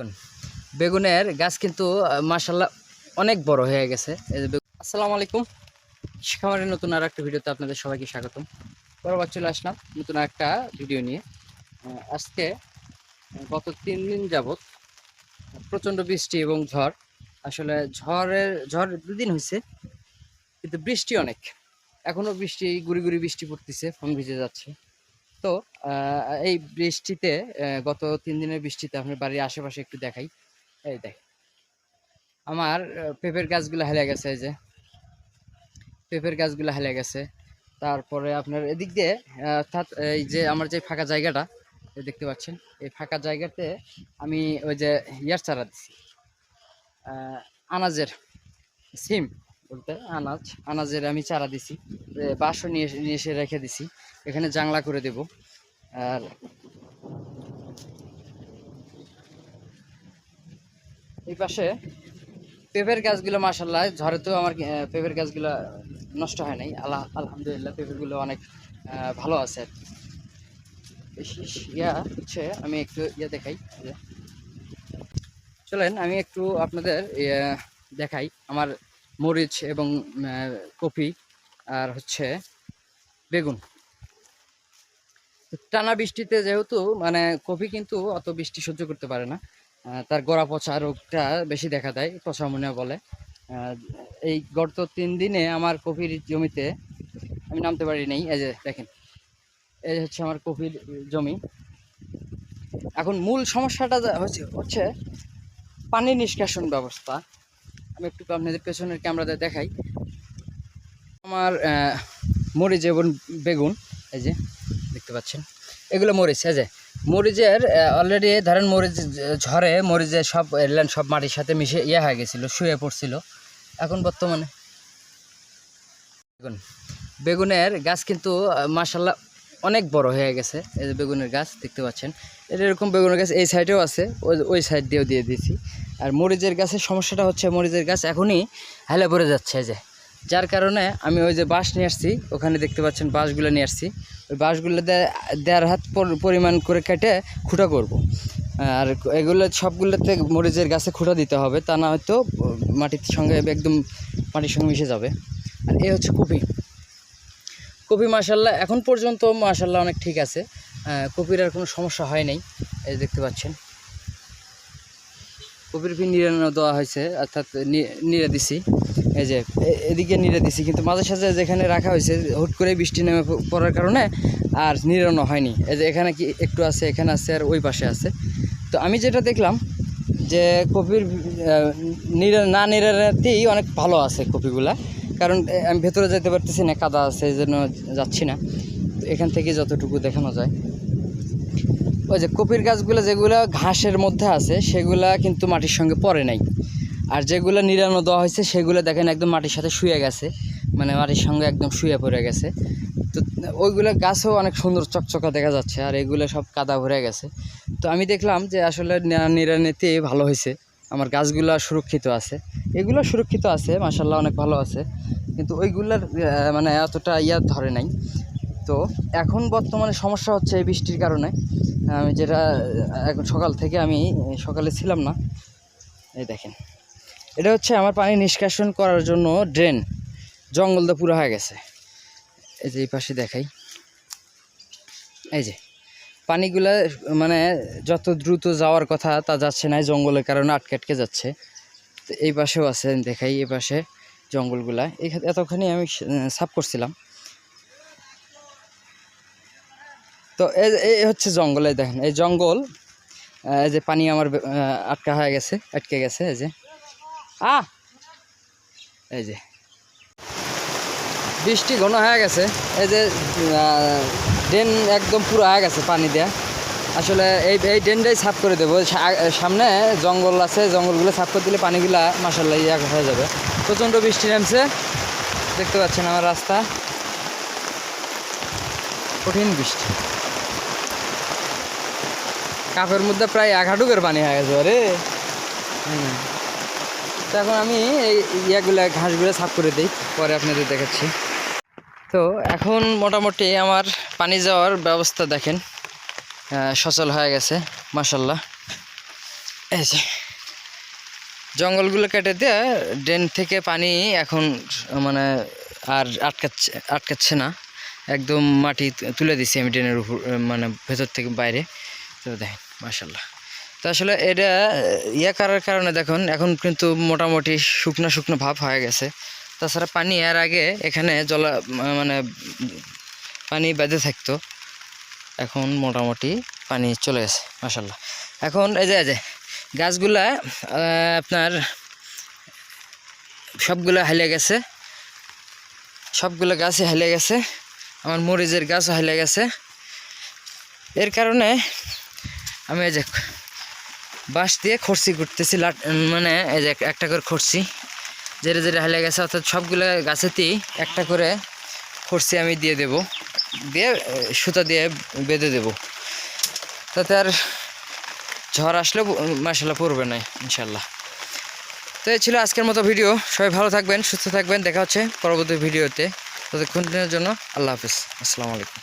বেগুন। বেগুনের গাছ কিন্তু মাসাল্লাহ অনেক বড় হয়ে গেছে। আসসালামু আলাইকুম। খামারের নতুন আর একটা ভিডিওতে আপনাদের সবাইকে স্বাগতম। বরাবর চলে আসলাম নতুন একটা ভিডিও নিয়ে। আজকে, গত তিন দিন যাবৎ প্রচণ্ড বৃষ্টি এবং ঝড়। আসলে ঝড়ের ঝড় দুদিন হয়েছে কিন্তু বৃষ্টি অনেক। এখনও বৃষ্টি, গুড়ি গুড়ি বৃষ্টি পড়তেছে, ফোন ভিজে যাচ্ছে। তো এই বৃষ্টিতে গত তিন দিনের বৃষ্টিতে আপনার বাড়ির আশেপাশে একটু দেখাই। এই দেখ, আমার পেঁপের গাছগুলো হেলে গেছে এই যে। পেঁপের গাছগুলো হেলে গেছে। তারপরে আপনার এদিক দিয়ে অর্থাৎ এই যে আমার যে ফাঁকা জায়গাটা দেখতে পাচ্ছেন, এই ফাঁকা জায়গাতে আমি ওই যে ইয়ার চারা দিছি। আনাজের, সিম। বলতে আনাজ আনাজের আমি চারা দিছি এ, বাঁশও নিয়ে এসে- রেখে দিছি এখানে জাংলা করে দেব। আর এই পাশে পেঁপের গাছগুলো মাসাল্লাহ ঝড়ে তো আমার পেঁপের গাছগুলো নষ্ট হয় নাই। আল্লাহ আলহামদুলিল্লাহ পেঁপেগুলো অনেক ভালো আছে। ইয়া হচ্ছে আমি একটু ইয়া দেখাই চলেন আমি একটু আপনাদের দেখাই আমার মরিচ এবং কপি আর হচ্ছে বেগুন। টানা বৃষ্টিতে যেহেতু মানে কপি কিন্তু অত বৃষ্টি সহ্য করতে পারে না। তার গোড়া পচা রোগটা বেশি দেখা দেয়, পচা মনে বলে। এই গত তিন দিনে আমার কপির জমিতে, আমি নামতে পারি নাই, এই যে দেখেন, এই হচ্ছে আমার কপির জমি। এখন মূল সমস্যাটা হচ্ছে হচ্ছে পানি নিষ্কাশন ব্যবস্থা। আমি একটু আপনাদের পেছনের ক্যামেরাতে দেখাই। আমার মরিচ এবং বেগুন, এই যে, দেখতে পাচ্ছেন। এগুলো মরিচ, এই যে। মরিচের অলরেডি ধরেন মরিচ ঝড়ে মরিচের সব এলেন, সব মাটির সাথে মিশে ইয়ে হয়ে গেছিল, শুয়ে পড়ছিল। এখন বর্তমানে বেগুন। বেগুনের গাছ কিন্তু মাসাল্লাহ অনেক বড় হয়ে গেছে, এই যে বেগুনের গাছ, দেখতে পাচ্ছেন। এরকম বেগুনের গাছ এই সাইডেও আছে, ওই ওই সাইড দিয়েও দিয়ে দিয়েছি। আর মরিচের গাছের সমস্যাটা হচ্ছে মরিচের গাছ এখনই হেলে পড়ে যাচ্ছে যে। যার কারণে আমি ওই যে বাঁশ নিয়ে আসছি, ওখানে দেখতে পাচ্ছেন বাঁশগুলো নিয়ে আসছি। ওই বাঁশগুলো দেড় হাত পরিমাণ করে কেটে খুঁটা করব। আর এগুলো সবগুলোতে মরিচের গাছে খুঁটা দিতে হবে, তা না হয়তো মাটির সঙ্গে একদম মাটির সঙ্গে মিশে যাবে। আর এ হচ্ছে কপি। কপি মাসাল্লাহ এখন পর্যন্ত মাসাল্লাহ অনেক ঠিক আছে। কপির আর কোনো সমস্যা হয় নাই, এই দেখতে পাচ্ছেন। কপির নিরানো দেওয়া হয়েছে, অর্থাৎ নিড়ে দিছি। এই যে এদিকে নিড়ে দিছি, কিন্তু মাঝে সাঝে যেখানে রাখা হয়েছে, হুট করে বৃষ্টি নেমে পড়ার কারণে আর নিরানো হয়নি। এই যে, এখানে কি একটু আছে, এখানে আছে আর ওই পাশে আছে। তো আমি যেটা দেখলাম যে কপির না নিরাতেই অনেক ভালো আছে কপিগুলা। কারণ আমি ভেতরে যেতে পারতেছি না, কাদা আছে, এই জন্য যাচ্ছি না। এখান থেকে যতটুকু দেখানো যায়। ওই যে কপির গাছগুলো যেগুলো ঘাসের মধ্যে আছে, সেগুলা কিন্তু মাটির সঙ্গে পড়ে নাই। আর যেগুলো নিরানো দেওয়া হয়েছে, সেগুলো দেখেন একদম মাটির সাথে শুয়ে গেছে। মানে মাটির সঙ্গে একদম শুয়ে পড়ে গেছে। তো ওইগুলো গাছও অনেক সুন্দর চকচকা দেখা যাচ্ছে, আর এগুলো সব কাদা ভরে গেছে। তো আমি দেখলাম যে আসলে নিরা- নিরানিতে ভালো হয়েছে। আমার গাছগুলো সুরক্ষিত আছে। এগুলো সুরক্ষিত আছে মাসাল্লাহ অনেক ভালো আছে। কিন্তু ওইগুলোর মানে এতটা ইয়া ধরে নাই। তো এখন বর্তমানে সমস্যা হচ্ছে এই বৃষ্টির কারণে। আমি যেটা, এখন সকাল থেকে আমি সকালে ছিলাম না। এই দেখেন। এটা হচ্ছে আমার পানি নিষ্কাশন করার জন্য ড্রেন। জঙ্গল তো পুরো হয়ে গেছে। এই যে এই পাশে দেখাই। এই যে, পানিগুলা মানে যত দ্রুত যাওয়ার কথা তা যাচ্ছে না জঙ্গলের কারণে আটকে আটকে যাচ্ছে। তো এই পাশেও আছে দেখাই, এই পাশে জঙ্গলগুলা। এই এতখানি আমি সাফ করছিলাম। তো এই হচ্ছে জঙ্গল, এই দেখেন, এই জঙ্গল এই যে পানি আমার আটকা হয়ে গেছে, আটকে গেছে, এই যে। আ এই যে। বৃষ্টি ঘন হয়ে গেছে, এই যে ড্রেন একদম পুরো হয়ে গেছে পানি দেয়া। আসলে এই এই ড্রেনটাই সাফ করে দেবো। সামনে জঙ্গল আছে, জঙ্গলগুলো সাফ করে দিলে পানিগুলা মাসাল্লাহ ইয়া হয়ে যাবে। প্রচণ্ড বৃষ্টি নামছে, দেখতে পাচ্ছেন আমার রাস্তা। কঠিন বৃষ্টি। কাপের মধ্যে প্রায় এক হাঁটুকের পানি হয়ে গেছে আরে। তো এখন আমি এই ইয়াগুলো ঘাসগুলো সাফ করে দিই, পরে আপনাদের দেখাচ্ছি। তো এখন মোটামুটি আমার পানি যাওয়ার ব্যবস্থা দেখেন। সচল হয়ে গেছে মাসাল্লাহ এই যে, জঙ্গলগুলো কেটে দিয়ে ড্রেন থেকে পানি এখন মানে আর আটকাচ্ছে আটকাচ্ছে না। একদম মাটি তুলে দিছি আমি ড্রেনের উপর মানে ভেতর থেকে বাইরে। তো দেখেন মাসাল্লাহ তো আসলে এটা ইয়ে করার কারণে দেখুন, এখন কিন্তু মোটামুটি শুকনো শুকনো ভাব হয়ে গেছে। তাছাড়া পানি এর আগে এখানে জলা মানে পানি বেঁধে থাকতো। এখন মোটামুটি পানি চলে গেছে মাসাল্লাহ এখন এই যে এই যে, গাছগুলা আপনার সবগুলো হাইলে গেছে। সবগুলো গাছই হাইলে গেছে। আমার মরিচের গাছও হাইলে গেছে। এর কারণে আমি এই যে বাঁশ দিয়ে খরচি করতেছি মানে এই যে একটা করে খরচি যেটা যেটা হাইলে গেছে, অর্থাৎ সবগুলো গাছেতেই একটা করে খরচি আমি দিয়ে দেব। দিয়ে, সুতা দিয়ে বেঁধে দেব। তাতে আর ঝড় আসলেও মাসাল্লাহ পড়বে না, ইনশাল্লাহ। তো এই ছিল আজকের মতো ভিডিও। সবাই ভালো থাকবেন, সুস্থ থাকবেন। দেখা হচ্ছে পরবর্তী ভিডিওতে। ততক্ষণের জন্য আল্লাহ হাফিজ। আসসালামু আলাইকুম।